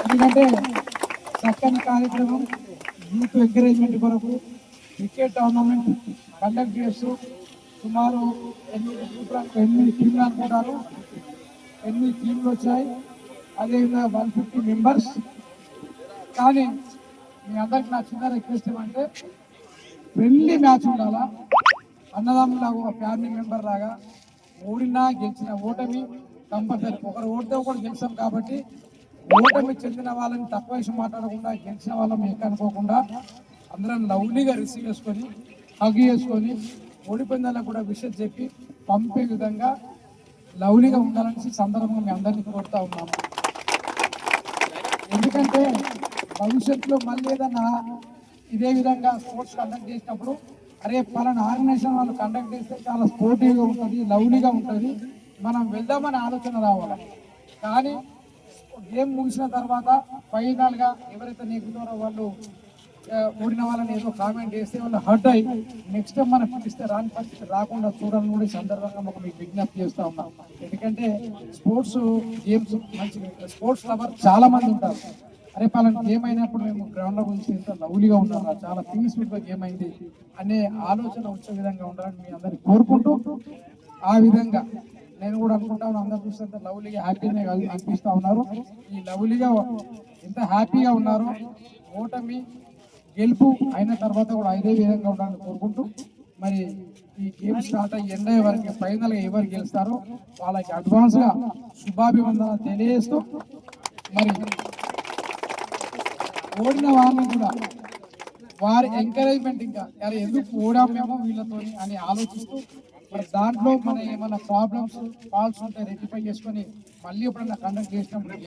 ఎందుకంటే చక్కని కార్యక్రమం యూత్ ఎంకరేజ్మెంట్ కొరకు క్రికెట్ టోర్నమెంట్ కండక్ట్ చేస్తూ సుమారు ఎనిమిది సూత్రాలు ఎనిమిది టీంలు అనుకుంటారు. ఎనిమిది టీంలు వచ్చాయి. అదేవిధంగా వన్ ఫిఫ్టీ మెంబర్స్. కానీ మీ అందరికి నా చిన్న రిక్వెస్ట్ ఏమంటే ఫ్రెండ్లీ మ్యాచ్ ఉండాలా? అన్నదమ్ములాగా ఒక ఫ్యామిలీ మెంబర్ లాగా ఓడినా గెలిచిన ఓటమి కంపల్సరీ ఒకరు ఓటుతో కూడా గెలిచాం కాబట్టి ఓటమి చెందిన వాళ్ళని తక్కువ విషయం మాట్లాడకుండా గెలిచిన వాళ్ళని ఎక్కువ అనుకోకుండా అందరం లవ్లీగా రిసీవ్ చేసుకొని హగ్ చేసుకొని ఓడిపోయిన కూడా విషయం చెప్పి పంపే విధంగా లవ్లీగా ఉండాలని సందర్భంగా మేము అందరినీ కోరుతా ఉన్నాము. ఎందుకంటే భవిష్యత్తులో మళ్ళీ ఏదన్నా ఇదే విధంగా స్పోర్ట్స్ కండక్ట్ చేసినప్పుడు అరే పలానా ఆర్గనైజేషన్ వాళ్ళు కండక్ట్ చేస్తే చాలా స్పోర్టివ్గా ఉంటుంది లవ్లీగా ఉంటుంది. మనం వెళ్దామని ఆలోచన రావాలి. కానీ గేమ్ ముగిసిన తర్వాత ఫైనల్గా ఎవరైతే నెగ్గుతారో వాళ్ళు ఓడిన వాళ్ళని ఏదో కామెంట్ చేస్తే వాళ్ళు హర్ట్ అయ్యి నెక్స్ట్ టైం మనం పిలిస్తే రాని పరిస్థితి రాకుండా చూడాలని కూడా ఈ సందర్భంగా మాకు మీకు విజ్ఞప్తి చేస్తూ ఉన్నాం. ఎందుకంటే స్పోర్ట్స్ గేమ్స్ మంచి స్పోర్ట్స్ లవర్ చాలా మంది ఉంటారు. అరే పలానా గేమ్ అయినప్పుడు మేము గ్రౌండ్లో గురించి ఎంత లవ్లీగా ఉన్నారా చాలా పీస్ఫుల్గా గేమ్ అయింది అనే ఆలోచన వచ్చే విధంగా ఉండాలని మీ అందరికీ కోరుకుంటూ ఆ విధంగా నేను కూడా అనుకుంటాను అందరు చూస్తే లవ్లీగా హ్యాపీగా అనిపిస్తూ ఉన్నారు. ఈ లవ్లీగా ఎంత హ్యాపీగా ఉన్నారు ఓటమి గెలుపు అయిన తర్వాత కూడా ఇదే విధంగా ఉండాలని కోరుకుంటూ మరి ఈ గేమ్ స్టార్ట్ అయ్యి ఎండ అయ్యే వరకు ఫైనల్గా ఎవరు గెలుస్తారో వాళ్ళకి అడ్వాన్స్గా శుభాభివందన తెలియజేస్తూ మరి ఓడిన వాళ్ళని కూడా వారి ఎంకరేజ్మెంట్ ఇంకా ఎందుకు ఓడాం మేము వీళ్ళతో అని ఆలోచిస్తూ మరి దాంట్లో మన ఏమైనా ప్రాబ్లమ్స్ ఫాల్స్ ఉంటే రెక్టిఫై చేసుకొని మళ్ళీ ఎప్పుడన్నా కండక్ట్ చేసినప్పుడు